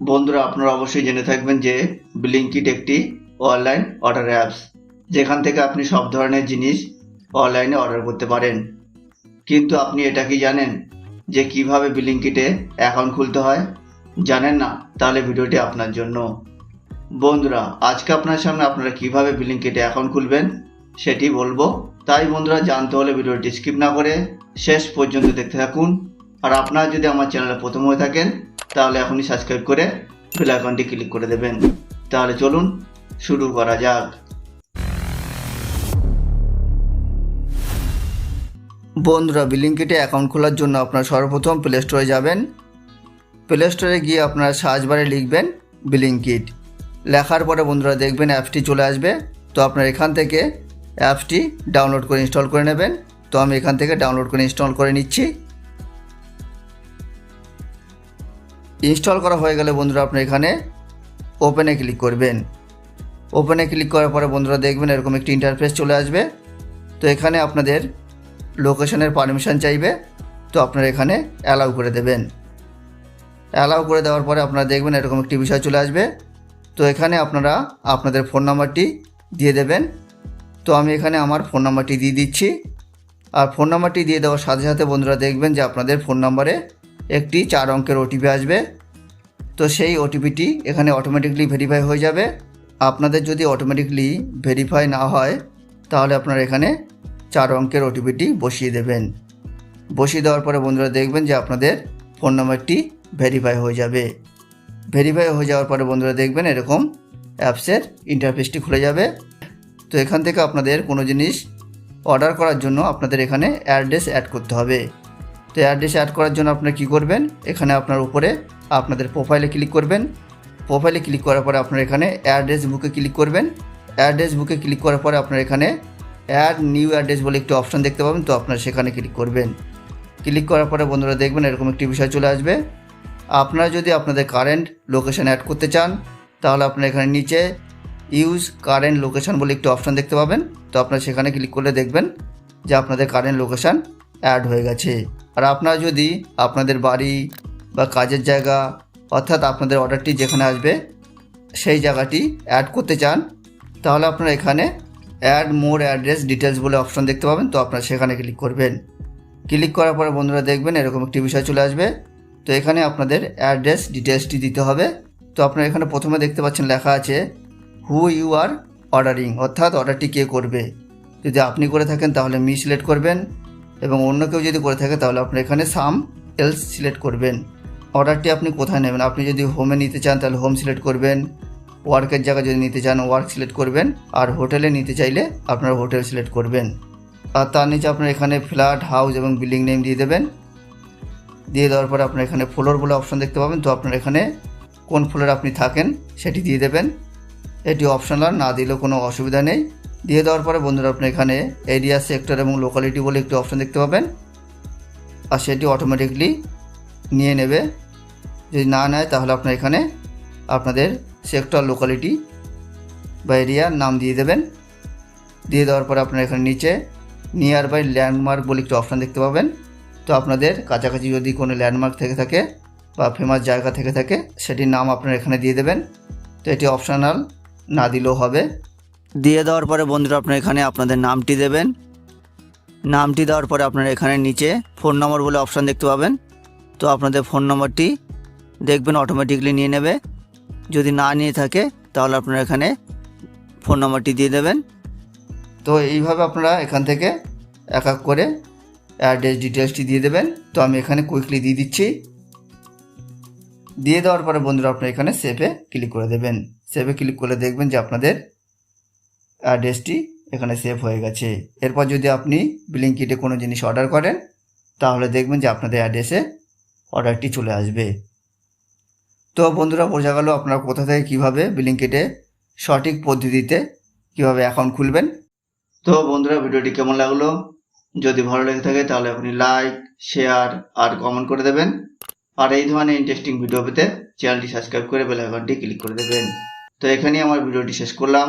বন্ধুরা, আপনারা অবশ্যই জেনে থাকবেন যে ব্লিঙ্কিট একটি অনলাইন অর্ডার অ্যাপস যেখান থেকে আপনি সব ধরনের জিনিস অনলাইনে অর্ডার করতে পারেন। কিন্তু আপনি এটা কি জানেন যে কীভাবে ব্লিঙ্কিটে অ্যাকাউন্ট খুলতে হয়? জানেন না? তাহলে ভিডিওটি আপনার জন্য। বন্ধুরা, আজকে আপনার সামনে আপনারা কীভাবে ব্লিঙ্কিটে অ্যাকাউন্ট খুলবেন সেটি বলব। তাই বন্ধুরা, জানতে হলে ভিডিওটি স্কিপ না করে শেষ পর্যন্ত দেখতে থাকুন। আর আপনারা যদি আমার চ্যানেলে প্রথম হয়ে থাকেন তাহলে এখনই সাবস্ক্রাইব করে বেল আইকনটি ক্লিক করে দেবেন। তাহলে চলুন শুরু করা যাক। বন্ধুরা বিলিংকিটে অ্যাকাউন্ট খোলার জন্য আপনারা সর্বপ্রথম প্লে স্টোরে যাবেন। প্লে স্টোরে গিয়ে আপনারা সার্চ বারে লিখবেন বিলিংকিট লেখার পরে বন্ধুরা দেখবেন অ্যাপসটি চলে আসবে। তো আপনারা এখান থেকে অ্যাপসটি ডাউনলোড করে ইনস্টল করে নেবেন। তো আমি এখান থেকে ডাউনলোড করে ইনস্টল করে নিচ্ছি। ইনস্টল করা হয়ে গেলে বন্ধুরা আপনি এখানে ওপেনে ক্লিক করবেন। ওপেনে ক্লিক করার পরে বন্ধুরা দেখবেন এরকম একটি ইন্টারফেস চলে আসবে। তো এখানে আপনাদের লোকেশনের পারমিশন চাইবে। তো আপনারা এখানে অ্যালাউ করে দেবেন। অ্যালাউ করে দেওয়ার পরে আপনারা দেখবেন এরকম একটি বিষয় চলে আসবে। তো এখানে আপনারা আপনাদের ফোন নাম্বারটি দিয়ে দেবেন। তো আমি এখানে আমার ফোন নাম্বারটি দিয়ে দিচ্ছি। আর ফোন নাম্বারটি দিয়ে দেওয়ার সাথে সাথে বন্ধুরা দেখবেন যে আপনাদের ফোন নাম্বারে একটি চার অঙ্কের ওটিপি আসবে। তো সেই ওটিপিটি এখানে অটোমেটিকলি ভেরিফাই হয়ে যাবে। আপনাদের যদি অটোমেটিকলি ভেরিফাই না হয়, তাহলে আপনারা এখানে চার অঙ্কের ওটিপিটি বসিয়ে দেবেন। বসিয়ে দেওয়ার পরে বন্ধুরা দেখবেন যে আপনাদের ফোন নাম্বারটি ভেরিফাই হয়ে যাবে। ভেরিফাই হয়ে যাওয়ার পরে বন্ধুরা দেখবেন এরকম অ্যাপসের ইন্টারফেসটি খুলে যাবে। তো এখান থেকে আপনাদের কোনো জিনিস অর্ডার করার জন্য আপনাদের এখানে অ্যাড্রেস অ্যাড করতে হবে। তো অ্যাড্রেস অ্যাড করার জন্য আপনারা কী করবেন? এখানে আপনার উপরে আপনাদের প্রোফাইলে ক্লিক করবেন। প্রোফাইলে ক্লিক করার পরে আপনারা এখানে অ্যাড্রেস বুকে ক্লিক করবেন। অ্যাড্রেস বুকে ক্লিক করার পরে আপনারা এখানে অ্যাড নিউ অ্যাড্রেস বলে একটি অপশান দেখতে পাবেন। তো আপনারা সেখানে ক্লিক করবেন। ক্লিক করার পরে বন্ধুরা দেখবেন এরকম একটি বিষয় চলে আসবে। আপনারা যদি আপনাদের কারেন্ট লোকেশন অ্যাড করতে চান, তাহলে আপনারা এখানে নিচে ইউজ কারেন্ট লোকেশন বলে একটি অপশান দেখতে পাবেন। তো আপনারা সেখানে ক্লিক করলে দেখবেন যে আপনাদের কারেন্ট লোকেশন অ্যাড হয়ে গেছে। আর আপনারা যদি আপনাদের বাড়ি বা কাজের জায়গা অর্থাৎ আপনাদের অর্ডারটি যেখানে আসবে, সেই জায়গাটি অ্যাড করতে চান, তাহলে আপনারা এখানে অ্যাড মোর অ্যাড্রেস ডিটেলস বলে অপশন দেখতে পাবেন। তো আপনারা সেখানে ক্লিক করবেন। ক্লিক করার পরে বন্ধুরা দেখবেন এরকম একটি বিষয় চলে আসবে। তো এখানে আপনাদের অ্যাড্রেস ডিটেলসটি দিতে হবে। তো আপনারা এখানে প্রথমে দেখতে পাচ্ছেন লেখা আছে হু ইউ আর অর্ডারিং অর্থাৎ অর্ডারটি কে করবে। যদি আপনি করে থাকেন, তাহলে মি সিলেক্ট করবেন। এবং অন্য কেউ যদি করে থাকে, তাহলে আপনি এখানে সাম এলস সিলেক্ট করবেন। অর্ডারটি আপনি কোথায় নেবেন? আপনি যদি হোমে নিতে চান, তাহলে হোম সিলেক্ট করবেন। ওয়ার্কের জায়গায় যদি নিতে চান ওয়ার্ক সিলেক্ট করবেন। আর হোটেলে নিতে চাইলে আপনারা হোটেল সিলেক্ট করবেন। আর তার নিচে আপনার এখানে ফ্ল্যাট হাউস এবং বিল্ডিং নেম দিয়ে দেবেন। দিয়ে দেওয়ার পরে আপনার এখানে ফ্লোর বলে অপশন দেখতে পাবেন। তো আপনার এখানে কোন ফ্লোরে আপনি থাকেন, সেটি দিয়ে দেবেন। এটি অপশনাল না দিলেও কোনো অসুবিধা নেই। দিয়ে দেওয়ার পরে বন্ধুরা আপনি এখানে এরিয়া সেক্টর এবং লোকালিটি বলে একটি অপশন দেখতে পাবেন। আর সেটি অটোমেটিকলি নিয়ে নেবে। যদি না নেয়, তাহলে আপনার এখানে আপনাদের সেক্টর লোকালিটি বা এরিয়ার নাম দিয়ে দেবেন। দিয়ে দেওয়ার পরে আপনার এখানে নিচে নিয়ার বাই ল্যান্ডমার্ক বলে একটি অপশান দেখতে পাবেন। তো আপনাদের কাছাকাছি যদি কোনো ল্যান্ডমার্ক থেকে থাকে বা ফেমাস জায়গা থেকে থাকে, সেটির নাম আপনারা এখানে দিয়ে দেবেন। তো এটি অপশনাল না দিলেও হবে। দিয়ে দেওয়ার পরে বন্ধুরা আপনারা এখানে আপনাদের নামটি দেবেন। নামটি দেওয়ার পরে আপনারা এখানে নিচে ফোন নম্বর বলে অপশান দেখতে পাবেন। তো আপনাদের ফোন নম্বরটি দেখবেন অটোমেটিকলি নিয়ে নেবে। যদি না নিয়ে থাকে, তাহলে আপনারা এখানে ফোন নম্বরটি দিয়ে দেবেন। তো এইভাবে আপনারা এখান থেকে এক এক করে অ্যাড্রেস ডিটেলসটি দিয়ে দেবেন। তো আমি এখানে কুইকলি দিয়ে দিচ্ছি। দিয়ে দেওয়ার পরে বন্ধুরা আপনারা এখানে সেভে ক্লিক করে দেবেন। সেভে ক্লিক করে দেখবেন যে আপনাদের অ্যাড্রেসটি এখানে সেভ হয়ে গেছে। এরপর যদি আপনি বিলিং কিটে কোনো জিনিস অর্ডার করেন, তাহলে দেখবেন যে আপনাদের অ্যাড্রেসে অর্ডারটি চলে আসবে। তো বন্ধুরা, বোঝা গেল আপনারা কোথা থেকে কীভাবে বিলিং কিটে সঠিক পদ্ধতিতে কীভাবে অ্যাকাউন্ট খুলবেন। তো বন্ধুরা, ভিডিওটি কেমন লাগল? যদি ভালো লেগে থাকে, তাহলে আপনি লাইক শেয়ার আর কমেন্ট করে দেবেন। আর এই ধরনের ইন্টারেস্টিং ভিডিও পেতে চ্যানেলটি সাবস্ক্রাইব করে বেল আইকনটি ক্লিক করে দেবেন। তো এখানেই আমার ভিডিওটি শেষ করলাম।